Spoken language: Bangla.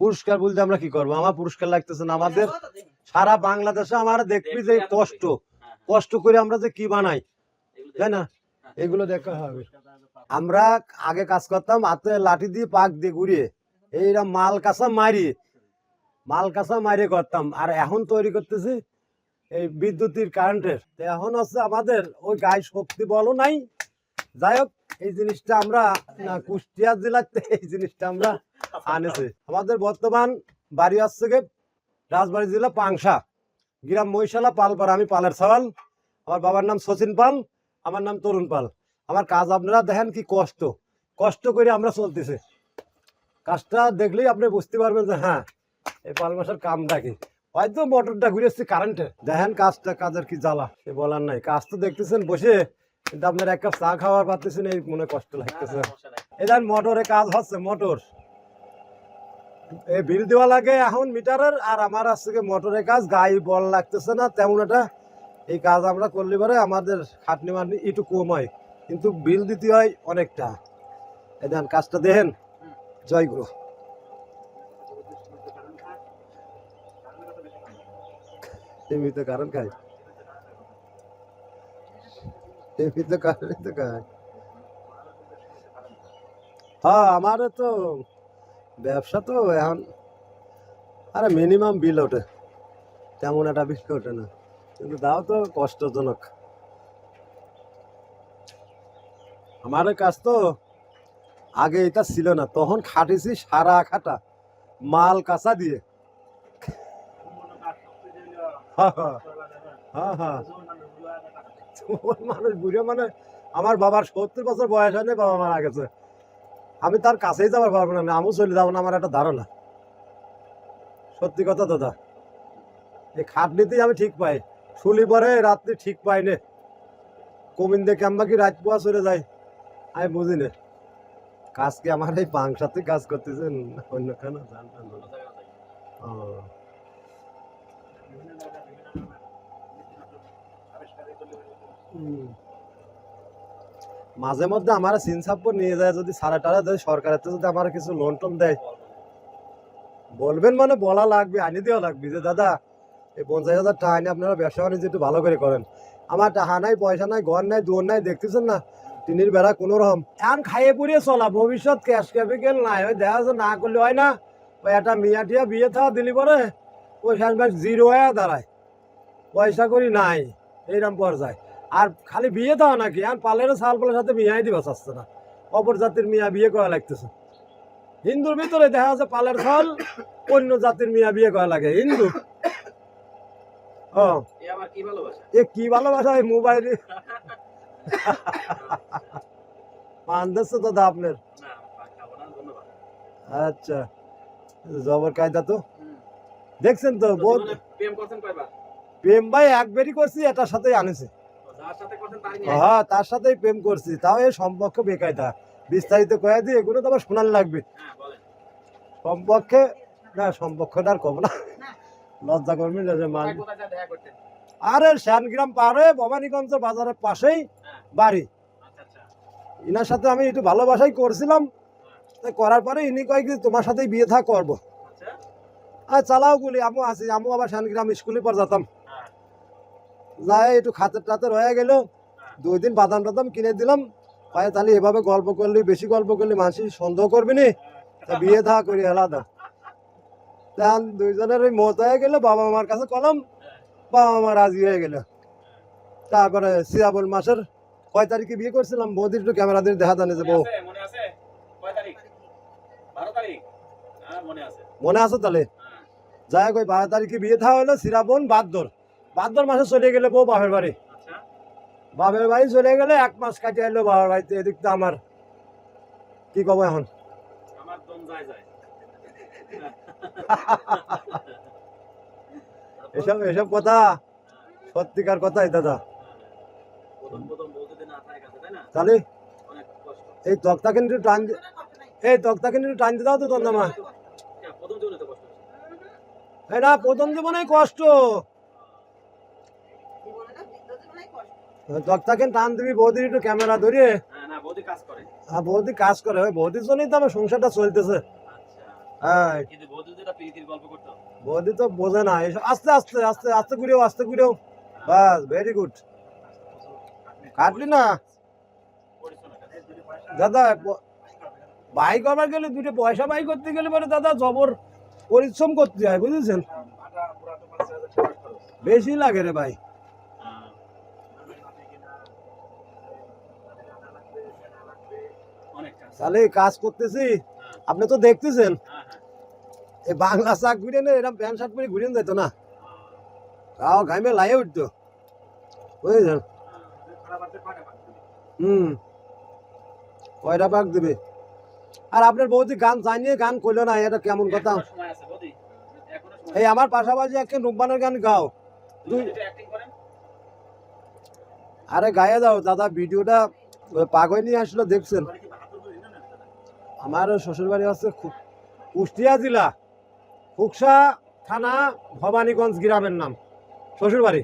পুরস্কার বলতে আমরা কি করব? আমার পুরস্কার লাগতেছে না আমাদের। সারা বাংলাদেশে আমার দেখবি যে কষ্ট। কষ্ট করে আমরা যে কি বানাই। তাই না? এগুলো দেখা হবে। আমরা আগে কাজ করতাম হাতে লাঠি দিয়ে পাক দিয়ে ঘুরিয়ে। এইরা মাল কাঁচা মারি। মাল কাঁচা মারিয়ে করতাম। আর এখন তৈরি করতেছি এই বিদ্যুতের কারেন্টের। এখন হচ্ছে আমাদের ওই গায়ে শক্তি বলো নাই। যাই হোক এই জিনিসটা আমরা না কুষ্টিয়া জেলাতে এই জিনিসটা আমরা আনেছি। আমাদের বর্তমান বাড়ি আসছে রাজবাড়ি জেলা পাংশা গ্রাম মহিশালা পালপাড়া। আমি পালের সওয়াল আমার বাবার নাম সচিন পাল আমার নাম তরুণ পাল। আমার কাজ আপনারা দেখেন কি কষ্ট। কষ্ট করে আমরা চলতেছে। কাজটা দেখলেই আপনি বুঝতে পারবেন যে হ্যাঁ এই পাল মাসের কামটা কি। হয়তো মোটরটা ঘুরে এসছে কারেন্টে। দেখেন কাজটা কাজের কি জ্বালা সে বলার নাই। কাজ তো দেখতেছেন বসে। কিন্তু আপনার এক কাপ চা খাওয়ার পারতেছেন এই মনে কষ্ট লাগতেছে। এই দেখেন মোটরে কাজ হচ্ছে মোটর। বিল দেওয়া লাগে এখন মিটারের, আর আমার আজকে মোটরের কাজ বল লাগতেছে না, তেমন এই কাজ আমরা করলে পরে আমাদের খাটনি মাটনি একটু কম হয়। কিন্তু বিল দিতে হয় অনেকটা। এই দেন, কাজটা দেখেন। এমনিতে কারণ খায়। এমনিতে খায়। হ্যাঁ আমার তো ব্যবসা তো এখন, আরে মিনিমাম বিল ওঠে। তেমন একটা বিল ওঠে না। কিন্তু তাও তো কষ্টজনক। আমার কাজ তো আগে এটা ছিল না, তখন খাটিছি সারা খাটা, মাল কাঁচা দিয়ে। হ্যাঁ হ্যাঁ হ্যাঁ মানুষ বুঝে মানে আমার বাবার সত্তর বছর বয়স হয়নি, বাবা মারা গেছে। আমি তার কাছেই যাবার পারব না, আমিও চলে যাব না, আমার একটা ধারণা। সত্যি কথা দাদা, এই খাটনিতেই আমি ঠিক পাই, শুলি পরে রাত্রি ঠিক পাই নে। কমিন দেখে আমরা কি রাত পোয়া চলে যাই আমি বুঝি নে। কাজ কি আমার এই পাংসাতে কাজ করতেছেন অন্য কেন জানতাম। হুম। মাঝে মধ্যে আমার সিনসাপ্পর নিয়ে যায়, যদি সারা টারা দেয়, সরকারের যদি আমার কিছু লোন টোন দেয়। বলবেন মানে বলা লাগবে আনি দেওয়া লাগবে যে, দাদা, এই পঞ্চাশ হাজার টাকা আনি আপনারা ব্যবসা বাণিজ্য একটু ভালো করে করেন। আমার টাকা নাই, পয়সা নাই, ঘর নাই দোর নাই, দেখতেছেন না? টিনির বেড়া কোনো রকম। এখন খাইয়ে পুড়িয়ে চলা, ভবিষ্যৎ ক্যাশ ক্যাপিটাল নাই। ওই দেখা যাচ্ছে না করলে হয় না। ওই একটা মিয়া টিয়া বিয়ে থাকা দিলি পরে, ওই শেষ জিরো হয়ে দাঁড়ায়। পয়সা করি নাই, এইরকম পর্যায়ে। আর খালি বিয়ে দেওয়া নাকি? আর পালের সাল পালের সাথে মিয়াই দিবা চাচ্ছে না। অপর জাতির মিয়া বিয়ে করা লাগতেছে। হিন্দুর ভিতরে দেখা যাচ্ছে পালের ফল অন্য জাতির মিয়া বিয়ে করা লাগে। হিন্দু? ও এ কি ভালোবাসা? এ মোবাইল মোবাইলে দাদা আপনার। আচ্ছা জবর কায়দা তো। দেখছেন তো বহুত প্রেম ভাই একবারই করছি এটার সাথেই আনেছে। হ্যাঁ তার সাথেই প্রেম করছি। তাও এই সম্পর্ক বেকায়দা। বিস্তারিত কয়ে দিই এগুলো তো আবার শোনার লাগবে। হ্যাঁ সম্পর্কে না সম্পর্কটা আর কব না। লজ্জা করবি না যে মান আরে শ্যানগ্রাম পারে ভবানীগঞ্জ বাজারের পাশেই হ্যাঁ। বাড়ি। আচ্ছা আচ্ছা। ইনার সাথে আমি একটু ভালোবাসাই করছিলাম। তা করার পরে ইনি কয় কি তোমার সাথেই বিয়ে থা করব। আচ্ছা। আর চালাও গুলি আমু আছি আমু আবার শ্যানগ্রাম স্কুলে পর যেতাম। হ্যাঁ যাই একটু খাতের টাতের হয়ে গেল। দুই দিন বাদাম টাদাম কিনে দিলাম। কয়ে তাহলে এভাবে গল্প করলি বেশি গল্প করলি মানুষ সন্দেহ করবি নি? তা বিয়ে থা করি আলাদা তখন দুইজনের ওই মত হয়ে গেলো বাবা মার কাছে কলম বাবা মা রাজি হয়ে গেল। তারপরে শ্রাবণ মাসের কয় তারিখে বিয়ে করছিলাম? বৌদির একটু ক্যামেরা দিয়ে দেখা জানে যে বউ। মনে আছে তাহলে? যাই হোক ওই বারো তারিখে বিয়ে থা হলো শ্রাবণ বাদর। বাদর মাসে চলে গেলে বউ বাপের বাড়ি। আচ্ছা। বাপের বাড়ি চলে গেলে এক মাস কাটিয়ে এলো বাপের বাড়িতে এদিক তো আমার। কি কব এখন? এসব এসব কথা সত্যিকার কথাই দাদা। তাহলে? এই তক্তা কিন্তু টান এই তক্তা কিন্তু টান দাও তো তোর নামা হ্যাঁ, প্রথম জীবনে কষ্ট। তক্তাকে টান দিবি বৌদির একটু ক্যামেরা ধরিয়ে। হ্যাঁ বৌদি কাজ করে। আর বৌদি কাজ করে। ওই বৌদির জন্যই তো আমার সংসারটা চলতেছে। আচ্ছা। হ্যাঁ। বৌদি তো বোঝে না। এসব আস্তে আস্তে আস্তে আস্তে ঘুরেও আস্তে ঘুরেও। বাস ভেরি গুড কাটলি না। দাদা বাই করবার গেলে দুটো পয়সা বাই করতে গেলে পরে দাদা জবর পরিশ্রম করতে হয় বুঝেছেন? বেশি লাগে রে ভাই। তাহলে কাজ করতেছি। আপনি তো দেখতেছেন। এই বাংলা শাক ঘুরে না এরকম প্যান্ট শার্ট পরে ঘুরে যেত না। তাও ঘামে লাইয়ে উঠতো। বুঝেছেন? হুম। কয়টা পাক দিবে? আর আপনার বৌদি গান জানিয়ে গান করল না এটা কেমন কথা? এই আমার পাশাপাশি একটা রূপবানের গান গাও। করেন। আরে গায়ে দাও দাদা ভিডিওটা পাগল নিয়ে আসলো দেখছেন? আমার শ্বশুরবাড়ি হচ্ছে কুষ্টিয়া জেলা কুকসা থানা ভবানীগঞ্জ গ্রামের নাম শ্বশুর বাড়ি